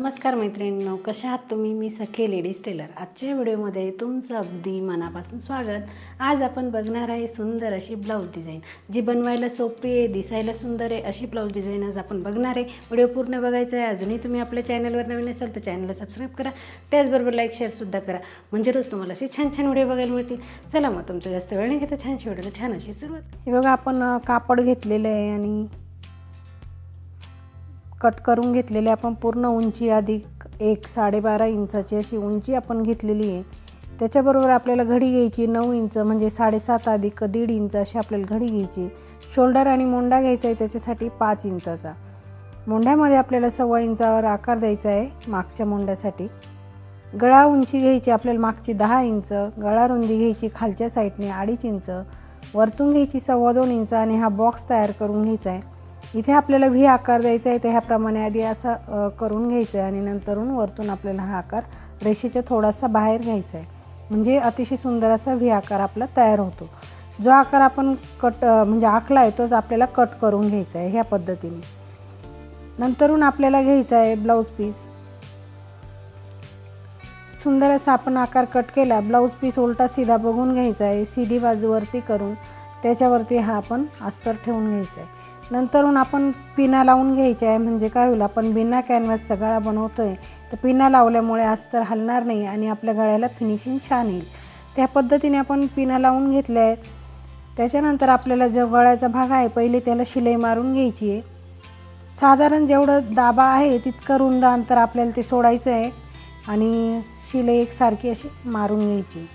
नमस्कार मैत्रिणींनो कशा आहात तुम्ही? मी सखे लेडीज टेलर. आजच्या व्हिडिओमध्ये तुमचं अगदी मनापासून स्वागत. आज आपण बघणार आहे सुंदर अशी ब्लाऊज डिझाईन. जी बनवायला सोपी आहे दिसायला सुंदर आहे अशी ब्लाऊज डिझाईन आज आपण बघणार आहे. व्हिडिओ पूर्ण बघायचा आहे. अजूनही तुम्ही आपल्या चॅनलवर नवीन असाल तर चॅनलला सबस्क्राईब करा. त्याचबरोबर लाईक शेअरसुद्धा करा. म्हणजे रोज तुम्हाला असे छान छान व्हिडिओ बघायला मिळतील. चला मग तुमचं जास्त वेळ नाही घेता छानशी व्हिडिओला छान अशी सुरुवात. बघा आपण कापड घेतलेलं आहे आणि कट करून घेतलेले आपण पूर्ण उंची अधिक एक साडेबारा इंचाची अशी उंची आपण घेतलेली आहे. त्याच्याबरोबर आपल्याला घडी घ्यायची नऊ इंच म्हणजे साडेसात अधिक दीड इंच अशी आपल्याला घडी घ्यायची. शोल्डर आणि मोंडा घ्यायचा आहे त्याच्यासाठी पाच इंचाचा. मोंढ्यामध्ये आपल्याला सव्वा इंचावर आकार द्यायचा आहे मागच्या मोंड्यासाठी. गळा उंची घ्यायची आपल्याला मागची दहा इंच गळा रुंदी घ्यायची खालच्या साईडने अडीच इंच वरतून घ्यायची सव्वा दोन इंच आणि हा बॉक्स तयार करून घ्यायचा आहे. इथे आपल्याला व्ही आकार द्यायचा आहे तर ह्याप्रमाणे आधी असा करून घ्यायचं आहे आणि नंतरून वरतून आपल्याला हा आकार रेषेच्या थोडासा बाहेर घ्यायचा आहे म्हणजे अतिशय सुंदर असा व्ही आकार आपला तयार होतो. जो आकार आपण कट म्हणजे आखला आहे तोच आपल्याला कट करून घ्यायचा आहे ह्या पद्धतीने. नंतरून आपल्याला घ्यायचा आहे ब्लाऊज पीस. सुंदर असा आपण आकार कट केला ब्लाऊज पीस उलटा सीधा बघून घ्यायचा आहे सीधी बाजूवरती करून. त्याच्यावरती हा आपण अस्तर ठेवून घ्यायचा आहे नंतरून आपण पिना लावून घ्यायच्या आहे म्हणजे काय होईल आपण बिना कॅनव्हासचा गळा बनवतो आहे तर पिना लावल्यामुळे अस्तर हलणार नाही आणि आपल्या गळ्याला फिनिशिंग छान येईल. त्या पद्धतीने आपण पिना लावून घेतल्या आहेत त्याच्यानंतर आपल्याला जो गळ्याचा भाग आहे पहिले त्याला शिलाई मारून घ्यायची आहे साधारण जेवढं दाबा आहे तितकं रुंद अंतर आपल्याला ते सोडायचं आहे आणि शिलाई एकसारखी अशी मारून घ्यायची.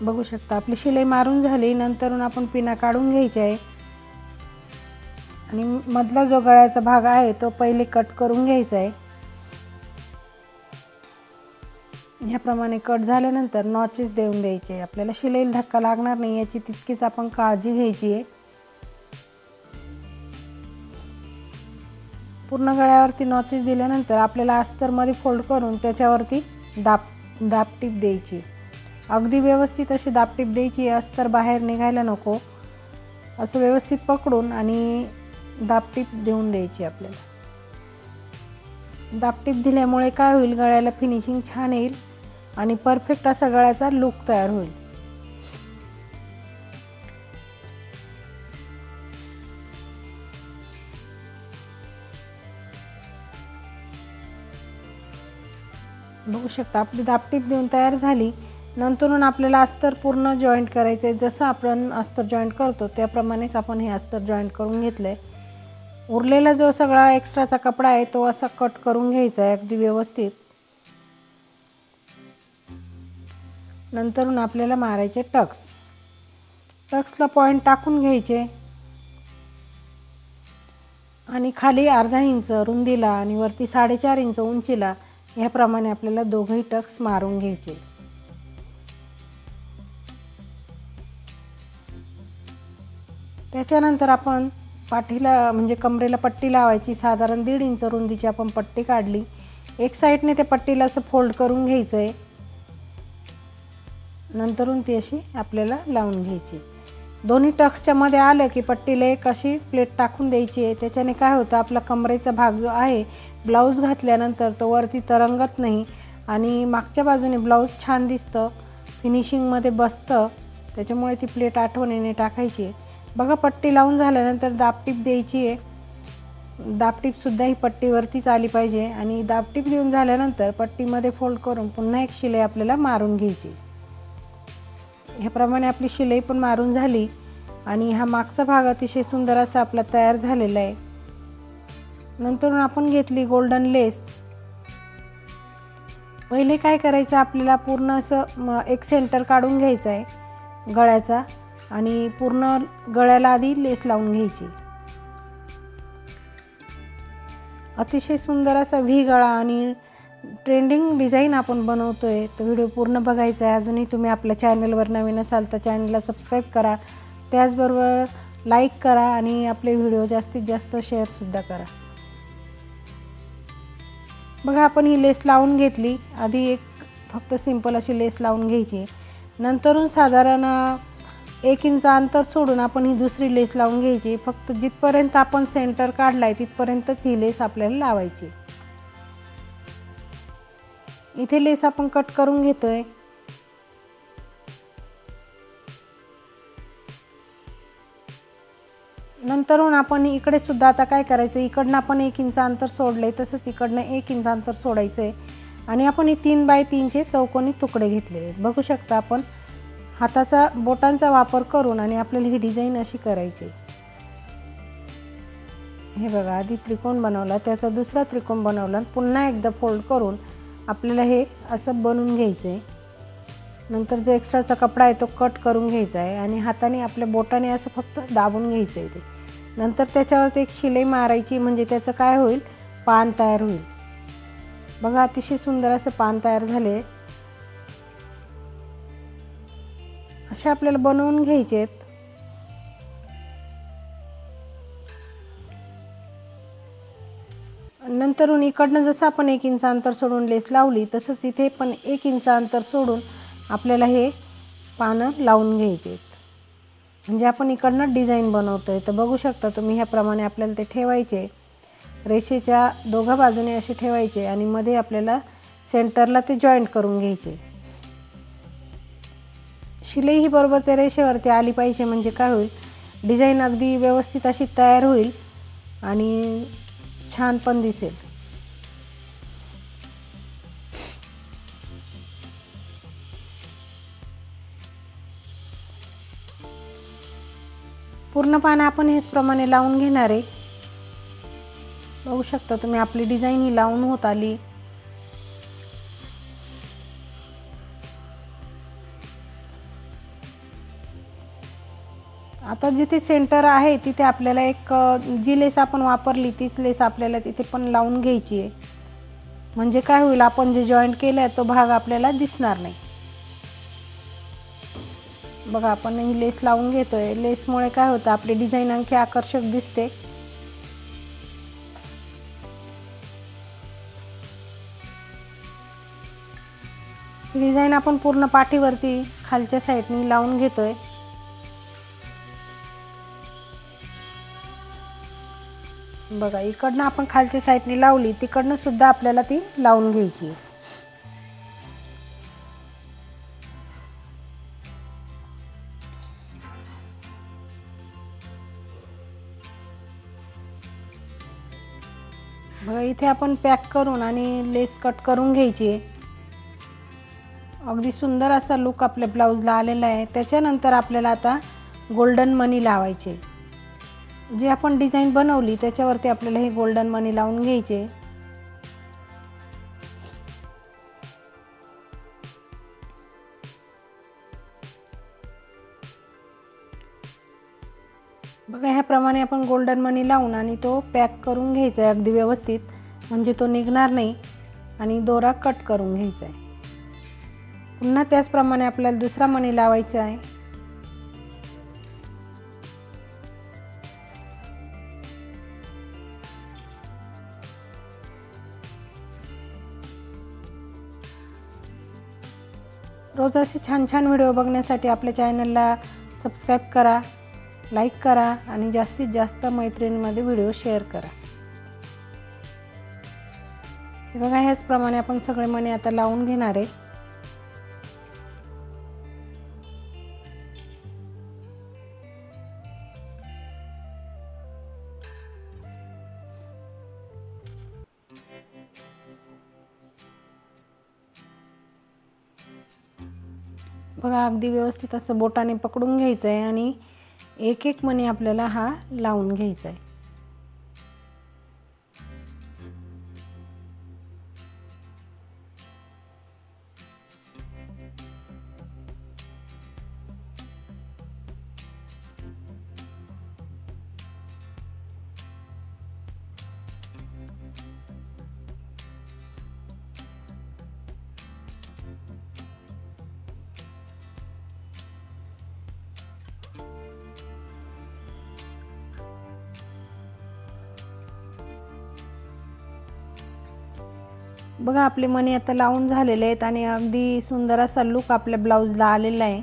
बघू शकता. आपली शिलाई मारून झाली नंतरून आपण पिना काढून घ्यायची आहे. आणि मधला जो गळ्याचा भाग आहे तो पहिले कट करून घ्यायचा आहे. ह्याप्रमाणे कट झाल्यानंतर नॉचेस देऊन द्यायचे. आहे आपल्याला शिलाईला धक्का लागणार नाही याची तितकीच आपण काळजी घ्यायची आहे. पूर्ण गळ्यावरती नॉचेस दिल्यानंतर आपल्याला अस्तरमध्ये फोल्ड करून त्याच्यावरती दाब दाबटीप द्यायची. अगदी व्यवस्थित अशी दाबटीप द्यायची अस्तर बाहेर निघायला नको. असं व्यवस्थित पकडून आणि दाबटीप देऊन द्यायची आपल्याला. दाबटीप दिल्यामुळे काय होईल? गळ्याला फिनिशिंग छान येईल आणि परफेक्ट असा गळ्याचा लुक तयार होईल. बघू शकता आपली दापटीप देऊन तयार झाली. नंतरून आपल्याला अस्तर पूर्ण जॉईंट करायचं आहे. जसं आपण अस्तर जॉईंट करतो त्याप्रमाणेच आपण हे अस्तर जॉईंट करून घेतलं आहे उरलेला जो सगळा एक्स्ट्राचा कपडा आहे तो असा कट करून घ्यायचा आहे अगदी व्यवस्थित. नंतरून आपल्याला मारायचे टक्स. टक्सला पॉईंट टाकून घ्यायचे. आणि खाली अर्धा इंच रुंदीला आणि वरती साडेचार इंच उंचीला ह्याप्रमाणे आपल्याला दोघंही टक्स मारून घ्यायचे. त्याच्यानंतर आपण पाठीला म्हणजे कमरेला पट्टी लावायची. साधारण दीड इंच रुंदीची आपण पट्टी काढली. एक साईडने त्या पट्टीला असं फोल्ड करून घ्यायचं आहे नंतरून ती अशी आपल्याला लावून घ्यायची. दोन्ही टक्सच्या मध्ये आलं की पट्टीला एक अशी प्लेट टाकून द्यायची आहे. त्याच्याने काय होतं आपला कमरेचा भाग जो आहे ब्लाऊज घातल्यानंतर तो वरती तरंगत नाही आणि मागच्या बाजूने ब्लाऊज छान दिसतं. फिनिशिंगमध्ये बसतं. त्याच्यामुळे ती प्लेट आठवणीने टाकायची आहे. बघा पट्टी लावून झाल्यानंतर दाबटीप द्यायची आहे. दाबटीपसुद्धा ही पट्टीवरतीच आली पाहिजे आणि दाबटीप देऊन झाल्यानंतर पट्टीमध्ये फोल्ड करून पुन्हा एक शिलाई आपल्याला मारून घ्यायची. ह्याप्रमाणे आपली शिलाई पण मारून झाली आणि हा मागचा भाग अतिशय सुंदर असा आपला तयार झालेला आहे. नंतर आपण घेतली गोल्डन लेस पहिले काय करायचं आपल्याला पूर्ण असं एक सेंटर काढून घ्यायचं आहे गळ्याचा. आणि पूर्ण गळ्याला आधी लेस लावून घ्यायची. अतिशय सुंदर असा व्ही गळा आणि ट्रेंडिंग डिझाईन आपण बनवतो आहे तर व्हिडिओ पूर्ण बघायचा आहे. अजूनही तुम्ही आपल्या चॅनलवर नवीन असाल तर चॅनलला सबस्क्राईब करा. त्याचबरोबर लाईक करा आणि आपले व्हिडिओ जास्तीत जास्त शेअरसुद्धा करा. बघा आपण ही लेस लावून घेतली. आधी एक फक्त सिंपल अशी लेस लावून घ्यायची. नंतरून साधारण एक इंच अंतर सोडून आपण ही दुसरी लेस लावून घ्यायची. फक्त जिथपर्यंत आपण सेंटर काढला आहे तिथपर्यंतच ही लेस आपल्याला लावायची. इथे लेस आपण कट करून घेतोय. नंतरून आपण इकडे सुद्धा आता काय करायचं इकडनं आपण एक इंच अंतर सोडलं आहे तसंच इकडनं एक इंच अंतर सोडायचं आहे आणि आपण हे तीन बाय तीनचे चौकोनी तुकडे घेतलेले बघू शकता आपण हाताचा बोटांचा वापर करून आणि आपल्याला ही डिझाईन अशी करायची. हे बघा आधी त्रिकोण बनवला त्याचा दुसरा त्रिकोण बनवला आणि पुन्हा एकदा फोल्ड करून आपल्याला हे असं बनवून घ्यायचं आहे नंतर जो एक्स्ट्राचा कपडा आहे तो कट करून घ्यायचा आहे आणि हाताने आपल्या बोटाने असं फक्त दाबून घ्यायचं आहे ते. नंतर त्याच्यावरती एक शिलाई मारायची म्हणजे त्याचं काय होईल? पान तयार होईल. बघा अतिशय सुंदर असं पान तयार झाले असे आपल्याला बनवून घ्यायचे आहेत नंतरून इकडनं जसं आपण एक इंच अंतर सोडून लेस लावली तसंच इथे पण एक इंच अंतर सोडून आपल्याला हे पानं लावून घ्यायचे आहेत म्हणजे आपण इकडनं डिझाईन बनवतो आहे तर बघू शकता तुम्ही ह्याप्रमाणे आपल्याला ते ठेवायचे. रेषेच्या दोघा बाजूने असे ठेवायचे आणि मध्ये आपल्याला सेंटरला ते जॉईंट करून घ्यायचे. शिलाई ही बरोबर त्या रेषेवरती आली पाहिजे म्हणजे काय होईल? डिझाईन अगदी व्यवस्थित अशी तयार होईल आणि छान पण दिसेल. पूर्ण पान आपण हेच प्रमाणे लावून घेणार आहे. बघू शकता तुम्ही आपली डिझाईन ही लावून होत आली. आता जिथे सेंटर आहे तिथे आपल्याला एक जी लेस आपण वापरली तीच लेस आपल्याला तिथे पण लावून घ्यायची आहे. म्हणजे काय होईल आपण जे जॉईंट केलं आहे तो भाग आपल्याला दिसणार नाही. बघा आपण ही लेस लावून घेतोय. लेसमुळे काय होतं आपली डिझाईन आणखी आकर्षक दिसते. डिझाईन आपण पूर्ण पाठीवरती खालच्या साईडनी लावून घेतोय. बघा इकडनं आपण खालच्या साईडने लावली तिकडनं सुद्धा आपल्याला ती लावून घ्यायची. बघा इथे आपण पॅक करून आणि लेस कट करून घ्यायची. अगदी सुंदर असा लुक आपल्या ब्लाऊजला आलेला आहे. त्याच्यानंतर आपल्याला आता गोल्डन मनी लावायचे. जी आपण डिझाईन बनवली त्याच्यावरती आपल्याला हे गोल्डन मनी लावून घ्यायचे. बघा ह्याप्रमाणे आपण गोल्डन मनी लावून आणि तो पॅक करून घ्यायचा आहे अगदी व्यवस्थित. म्हणजे तो निघणार नाही आणि दोरा कट करून घ्यायचा आहे. पुन्हा त्याचप्रमाणे आपल्याला दुसरा मणी लावायचा आहे. रोज असे छान छान व्हिडिओ बघण्यासाठी आपल्या चॅनलला सबस्क्राईब करा लाईक करा आणि जास्तीत जास्त मैत्रिणींमध्ये व्हिडिओ शेअर करा. बघा ह्याचप्रमाणे आपण सगळे मणी आता लावून घेणार आहे. बघा अगदी व्यवस्थित असं बोटाने पकडून घ्यायचं आहे आणि एक एक मणी आपल्याला हा लावून घ्यायचा आहे बघा आपले मणी आता लावून झालेले आहेत आणि अगदी सुंदर असा लुक आपल्या ब्लाऊजला आलेला आहे.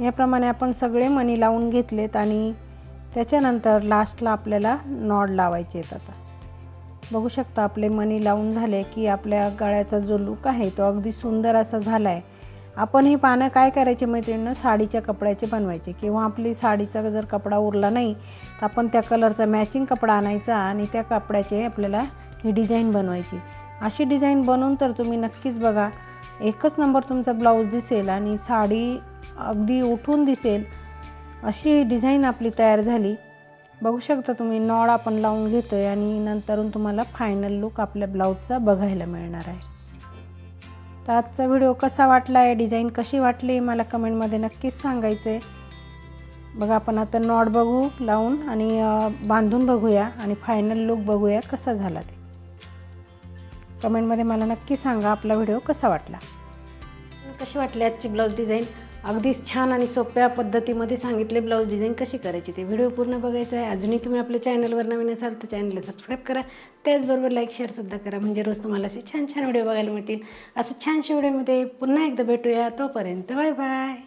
याप्रमाणे आपण सगळे मणी लावून घेतलेत आणि त्याच्यानंतर लास्टला आपल्याला नॉड लावायचे आहेत आता. बघू शकता आपले मणी लावून झाले की आपल्या गळ्याचा जो लुक आहे तो अगदी सुंदर असा झाला आहे आपण ही पानं काय करायचे मैत्रिणीनं? साडीच्या कपड्याचे बनवायचे. किंवा आपली साडीचा जर कपडा उरला नाही तर आपण त्या कलरचा मॅचिंग कपडा आणायचा आणि त्या कपड्याचे आपल्याला ही डिझाईन बनवायची. अशी डिझाईन बनवून तर तुम्ही नक्कीच बघा एकच नंबर तुमचा ब्लाऊज दिसेल आणि साडी अगदी उठून दिसेल अशी डिझाईन आपली तयार झाली. बघू शकता तुम्ही नॉड आपण लावून घेतो आहे आणि नंतरून तुम्हाला फायनल लुक आपल्या ब्लाऊजचा बघायला मिळणार आहे. तर आजचा व्हिडिओ कसा वाटला आहे डिझाईन कशी वाटली? मला कमेंटमध्ये नक्कीच सांगायचं आहे बघा आपण आता नॉट बघू लावून आणि बांधून बघूया आणि फायनल लुक बघूया कसा झाला ते. कमेंटमध्ये मला नक्की सांगा आपला व्हिडिओ कसा वाटला. कशी वाटली आजची ब्लाऊज डिझाईन? अगदीच छान आणि सोप्या पद्धतीमध्ये सांगितले ब्लाऊज डिझाईन कशी करायची ते व्हिडिओ पूर्ण बघायचा आहे. अजूनही तुम्ही आपल्या चॅनलवर नवीन असाल तर चॅनलला सबस्क्राईब करा. त्याचबरोबर लाईक शेअरसुद्धा करा. म्हणजे रोज तुम्हाला असे छान छान व्हिडिओ बघायला मिळतील. असं छानशा व्हिडिओमध्ये पुन्हा एकदा भेटूया. तोपर्यंत बाय बाय.